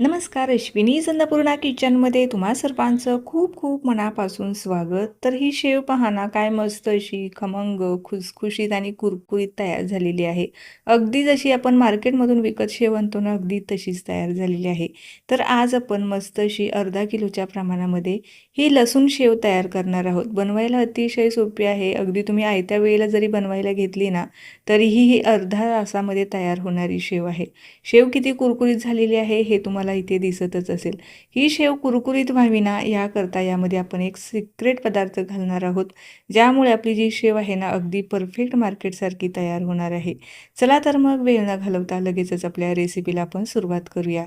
नमस्कार अश्विनी चंदपूर्णा किचनमध्ये तुम्हा सर्वांचं खूप खूप मनापासून स्वागत. तर ही शेव पाहना काय मस्त अशी खमंग खुसखुशीत आणि कुरकुरीत तयार झालेली आहे. अगदी जशी आपण मार्केटमधून विकत शेव आणतो ना अगदी तशीच तयार झालेली आहे. तर आज आपण मस्त अशी अर्धा किलोच्या प्रमाणामध्ये ही लसूण शेव तयार करणार आहोत. बनवायला अतिशय सोपी आहे. अगदी तुम्ही आयत्या वेळेला जरी बनवायला घेतली ना तरीही ही अर्धा तासामध्ये तयार होणारी शेव आहे. शेव किती कुरकुरीत झालेली आहे हे तुम्हाला इथे दिसतच असेल. ही शेव कुरकुरीत व्हावी ना याकरता यामध्ये आपण एक सिक्रेट पदार्थ घालणार आहोत. ज्यामुळे आपली जी शेव आहे ना अगदी परफेक्ट मार्केटसारखी तयार होणार आहे. चला तर मग वेळ न घालवता लगेचच आपल्या रेसिपीला आपण सुरुवात करूया.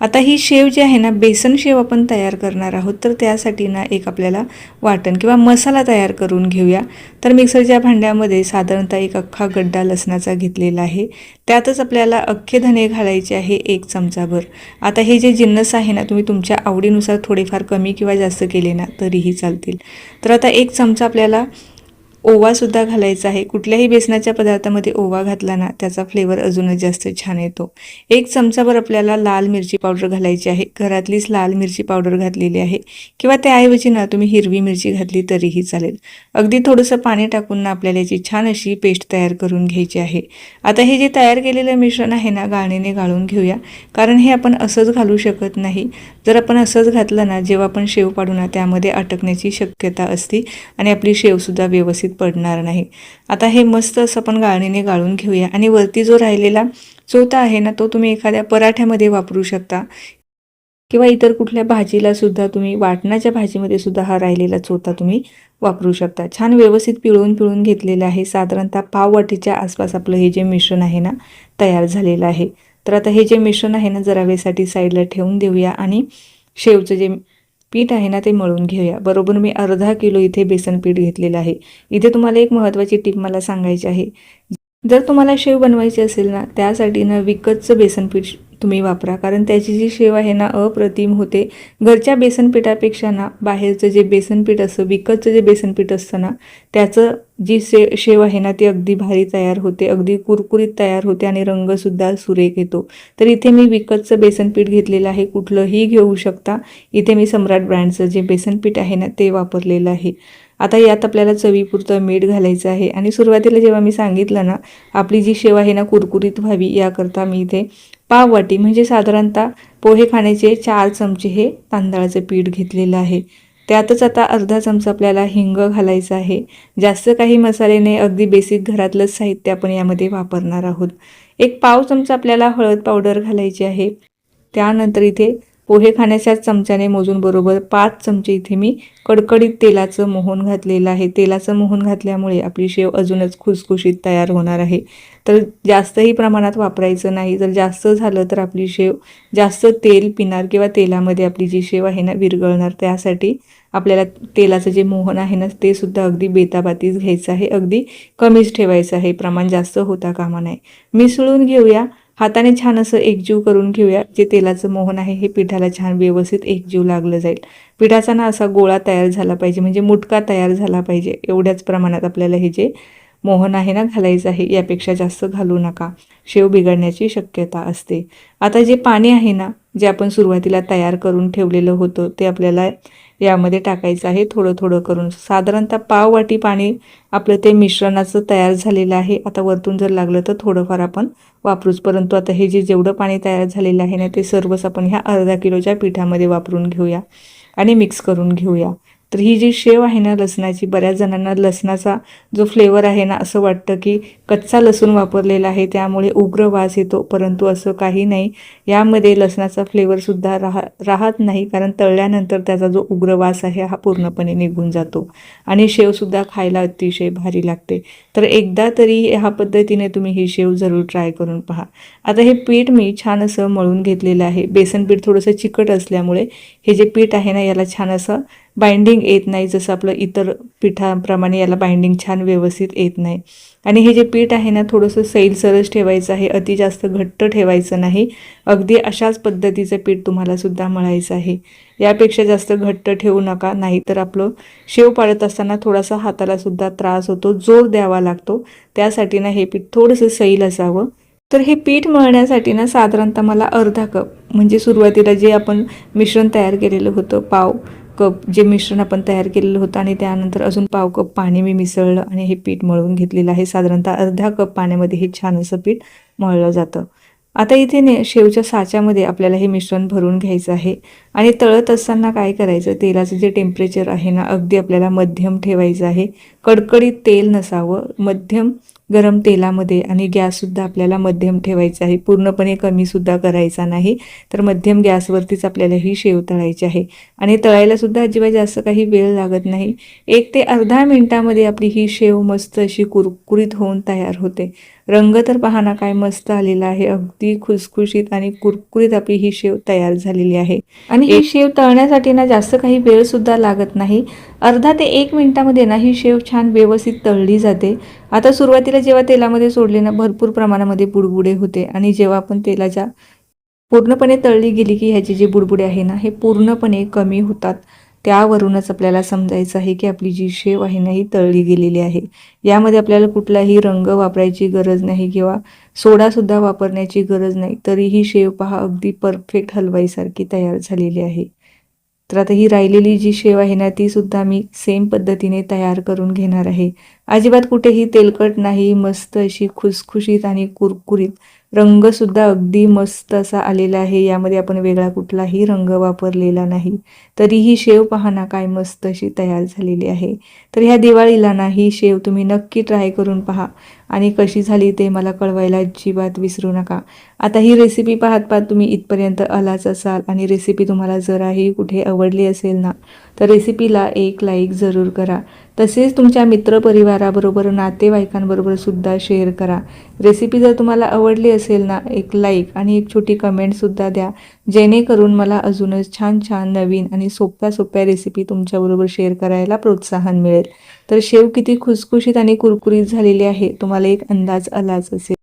आता ही शेव जी आहे ना बेसन शेव आपण तयार करणार आहोत तर त्यासाठी ना एक आपल्याला वाटण किंवा मसाला तयार करून घेऊया. तर मिक्सरच्या भांड्यामध्ये साधारणतः एक अख्खा गड्डा लसणाचा घेतलेला आहे. त्यातच आपल्याला अख्खे धने घालायचे आहे एक चमचाभर. आता हे जे जिन्नस आहे ना तुम्ही तुमच्या आवडीनुसार थोडेफार कमी किंवा जास्त केले ना तरीही चालतील. तर आता एक चमचा आपल्याला ओवासुद्धा घालायचा आहे. कुठल्याही बेसनाच्या पदार्थामध्ये ओवा घातला ना त्याचा फ्लेवर अजूनच जास्त छान येतो. एक चमचाभर आपल्याला लाल मिरची पावडर घालायची आहे. घरातलीच लाल मिरची पावडर घातलेली आहे. किंवा त्याऐवजी ना तुम्ही हिरवी मिरची घातली तरीही चालेल. अगदी थोडंसं पाणी टाकून ना आपल्याला याची छान अशी पेस्ट तयार करून घ्यायची आहे. आता हे जे तयार केलेलं मिश्रण आहे ना गाळणीने गाळून घेऊया. कारण हे आपण असंच घालू शकत नाही. जर आपण असंच घातलं ना जेव्हा आपण शेव पाडू ना त्यामध्ये अटकण्याची शक्यता असते. आणि आपली शेवसुद्धा व्यवस्थित पडणार नाही. आता हे मस्त असं आपण गाळणीने गाळून घेऊया. आणि वरती जो राहिलेला चोथा आहे ना तो तुम्ही एखाद्या पराठ्यामध्ये वापरू शकता. किंवा इतर कुठल्या भाजीला सुद्धा तुम्ही वाटणाच्या भाजीमध्ये सुद्धा हा राहिलेला चोथा तुम्ही वापरू शकता. छान व्यवस्थित पिळून पिळून घेतलेलं आहे. साधारणतः पाव वाटीच्या आसपास आपलं हे जे मिश्रण आहे ना तयार झालेलं आहे. तर आता हे जे मिश्रण आहे ना जरा वेळेसाठी साईडला ठेवून देऊया. आणि शेवचं जे पीठ आहे ना ते मळून घेऊया. बरोबर मी अर्धा किलो इथे बेसन पीठ घेतलेलं आहे. इथे तुम्हाला एक महत्त्वाची टीप मला सांगायची आहे. जर तुम्हाला शेव बनवायची असेल ना त्यासाठी ना विकतचं बेसन पीठ तुम्ही वापरा. कारण त्याची जी शेव आहे ना अप्रतिम होते. घरच्या बेसन पिठापेक्षा ना बाहेरचं जे बेसन पीठ असतं विकतचं जे बेसन पीठ असतं ना त्याचं जी शे शेव आहे ना ती अगदी भारी तयार होते. अगदी कुरकुरीत तयार होते आणि रंगसुद्धा सुरेख येतो. तर इथे मी विकतचं बेसन पीठ घेतलेलं आहे. कुठलंही घेऊ शकता. इथे मी सम्राट ब्रँडचं जे बेसन पीठ आहे ना ते वापरलेलं आहे. आता यात आपल्याला चवीपुरतं मीठ घालायचं आहे. आणि सुरुवातीला जेव्हा मी सांगितलं ना आपली जी शेव आहे ना कुरकुरीत व्हावी याकरता मी इथे पाव वाटी म्हणजे साधारणतः पोहे खाण्याचे चार चमचे हे तांदळाचं पीठ घेतलेलं आहे. त्यातच आता अर्धा चमचा आपल्याला हिंग घालायचा आहे. जास्त काही मसाले नाही अगदी बेसिक घरातलंच साहित्य आपण यामध्ये वापरणार आहोत. एक पाव चमचा आपल्याला हळद पावडर घालायची आहे. त्यानंतर इथे पोहे खाण्याच्या चमच्याने मोजून बरोबर पाच चमचे इथे मी कडकडीत तेलाचं मोहन घातलेलं आहे. तेलाचं मोहन घातल्यामुळे आपली शेव अजूनच खुसखुशीत तयार होणार आहे. तर जास्तही प्रमाणात वापरायचं नाही. जर जास्त झालं तर आपली शेव जास्त तेल पिणार किंवा तेलामध्ये आपली जी शेव आहे ना विरघळणार त्यासाठी आपल्याला तेलाचं जे मोहन आहे ना ते सुद्धा अगदी बेताबातीच घ्यायचं आहे. अगदी कमीच ठेवायचं आहे. प्रमाण जास्त होता कामा नाही मिसळून घेऊया. हाताने छान असं एकजीव करून घेऊया. जे तेलाचं मोहन आहे हे पिठाला छान व्यवस्थित एकजीव लागलं जाईल. पिठाचा ना असा गोळा तयार झाला पाहिजे म्हणजे मुटका तयार झाला पाहिजे. एवढ्याच प्रमाणात आपल्याला हे जे मोहन आहे ना घालायचं आहे यापेक्षा जास्त घालू नका. शेव बिघडण्याची शक्यता असते. आता जे पाणी आहे ना जे आपण सुरुवातीला तयार करून ठेवलेलं होतं ते आपल्याला यामध्ये टाकायचं आहे. थोडं थोडं करून. साधारणतः पाव वाटी पाणी आपलं ते मिश्रणाचं तयार झालेलं आहे. आता वरतून जर लागलं तर थोडंफार आपण वापरूच. परंतु आता हे जे जेवढं पाणी तयार झालेलं आहे ना ते सर्वच आपण ह्या अर्धा किलोच्या पिठामध्ये वापरून घेऊया आणि मिक्स करून घेऊया. तर ही जी शेव आहे ना लसणाची बऱ्याच जणांना लसणाचा जो फ्लेवर आहे ना असं वाटतं की कच्चा लसूण वापरलेला आहे त्यामुळे उग्र वास येतो. परंतु असं काही नाही. यामध्ये लसणाचा फ्लेवरसुद्धा राहा राहत नाही. कारण तळल्यानंतर त्याचा जो उग्र वास आहे हा पूर्णपणे निघून जातो. आणि शेवसुद्धा खायला अतिशय भारी लागते. तर एकदा तरी ह्या पद्धतीने तुम्ही ही शेव जरूर ट्राय करून पहा. आता हे पीठ मी छान असं मळून घेतलेलं आहे. बेसन पीठ थोडंसं चिकट असल्यामुळे हे जे पीठ आहे ना याला छान असं बाइंडिंग येत नाही जसं आपलं इतर पिठाप्रमाणे याला बाइंडिंग छान व्यवस्थित येत नाही. आणि हे जे पीठ आहे ना थोडंसं सैलसरच ठेवायचं आहे अति जास्त घट्ट ठेवायचं नाही. अगदी अशाच पद्धतीचं पीठ तुम्हाला सुद्धा मळायचं आहे. यापेक्षा जास्त घट्ट ठेवू नका नाहीतर आपलं शेव पाळत असताना थोडासा हाताला सुद्धा त्रास होतो जोर द्यावा लागतो. त्यासाठी ना हे पीठ थोडंसं सैल असावं. तर हे पीठ मळण्यासाठी ना साधारणतः मला अर्धा कप म्हणजे सुरुवातीला जे आपण मिश्रण तयार केलेलं होतं पाव कप जे मिश्रण आपण तयार केलेलं होतं आणि त्यानंतर अजून पाव कप पाणी मी मिसळलं आणि हे पीठ मळून घेतलेलं आहे. साधारणतः अर्धा कप पाण्यामध्ये हे छान असं पीठ मळलं जातं. आता इथे ने शेवच्या साच्यामध्ये आपल्याला हे मिश्रण भरून घ्यायचं आहे आणि तळत असताना काय करायचं? तेलाचं जे टेम्परेचर आहे ना अगदी आपल्याला मध्यम ठेवायचं आहे. कडकडीत तेल नसावं मध्यम गरम तेलामध्ये आणि गॅससुद्धा आपल्याला मध्यम ठेवायचा आहे. पूर्णपणे कमीसुद्धा करायचा नाही तर मध्यम गॅसवरतीच आपल्याला ही शेव तळायची आहे. आणि तळायला सुद्धा अजिबात जास्त काही वेळ लागत नाही. एक ते अर्धा मिनिटामध्ये आपली ही शेव मस्त अशी कुरकुरीत होऊन तयार होते. रंग तर पहा ना काय मस्त आलेला आहे. अगदी खुसखुशीत आणि कुरकुरीत आपली ही शेव तयार झालेली आहे. आणि ही शेव तळण्यासाठी ना जास्त काही वेळ सुद्धा लागत नाही. अर्धा ते एक मिनिटामध्ये ना ही शेव छान व्यवस्थित तळली जाते. आता सुरुवातीला जेव्हा तेलामध्ये सोडले ना भरपूर प्रमाणामध्ये बुडबुडे होते. आणि जेव्हा आपण तेलाच्या पूर्णपणे तळली गेली की ह्याचे जे बुडबुडे आहे ना हे पूर्णपणे कमी होतात. त्यावरूनच आपल्याला समजायचं आहे की आपली जी शेव आहे ना ही तळली गेलेली आहे. यामध्ये आपल्याला कुठलाही रंग वापरायची गरज नाही किंवा सोडासुद्धा वापरण्याची गरज नाही. तरीही शेव पहा अगदी परफेक्ट हलवाईसारखी तयार झालेली आहे. तर आता ही राहिलेली जी शेव आहे ना ती सुद्धा मी सेम पद्धतीने तयार करून घेणार आहे. अजिबात कुठेही तेलकट नाही मस्त अशी खुसखुशीत आणि कुरकुरीत. रंगसुद्धा अगदी मस्त असा आलेला आहे. यामध्ये आपण वेगळा कुठलाही रंग वापरलेला नाही. तरीही शेव पहा ना काय मस्त अशी तयार झालेली आहे. तर ह्या दिवाळीला ना ही शेव तुम्ही नक्की ट्राय करून पहा. आणि कशी झाली ते मला कळवायला अजिबात विसरू नका. आता ही रेसिपी पाहत पाहत तुम्ही इथपर्यंत आलाच असाल आणि रेसिपी तुम्हाला जराही कुठे आवडली असेल ना तर रेसिपीला एक लाईक जरूर करा. तसेच तुमच्या मित्रपरिवाराबरोबर नातेवाईकांबरोबर सुद्धा शेअर करा. रेसिपी जर तुम्हाला आवडली असेल ना एक लाईक आणि एक छोटी कमेंटसुद्धा द्या. जेणेकरून मला अजूनच छान छान नवीन आणि सोप्या सोप्या रेसिपी तुमच्याबरोबर शेअर करायला प्रोत्साहन मिळेल. तर शेव किती खुसखुशीत आणि कुरकुरीत झालेली आहे तुम्हाला एक अंदाज आलाच असेल.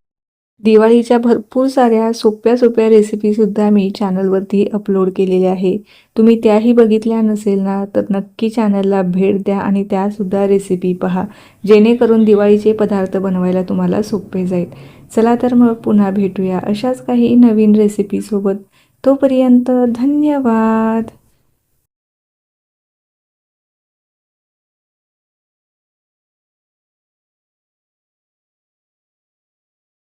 दिवाळीच्या भरपूर साऱ्या सोप्या सोप्या रेसिपीसुद्धा मी चॅनलवरती अपलोड केलेल्या आहे. तुम्ही त्याही बघितल्या नसेल ना तर नक्की चॅनलला भेट द्या आणि त्यासुद्धा रेसिपी पहा. जेणेकरून दिवाळीचे पदार्थ बनवायला तुम्हाला सोपे जाईल. चला तर मग पुन्हा भेटूया अशाच काही नवीन रेसिपीसोबत तोपर्यंत धन्यवाद!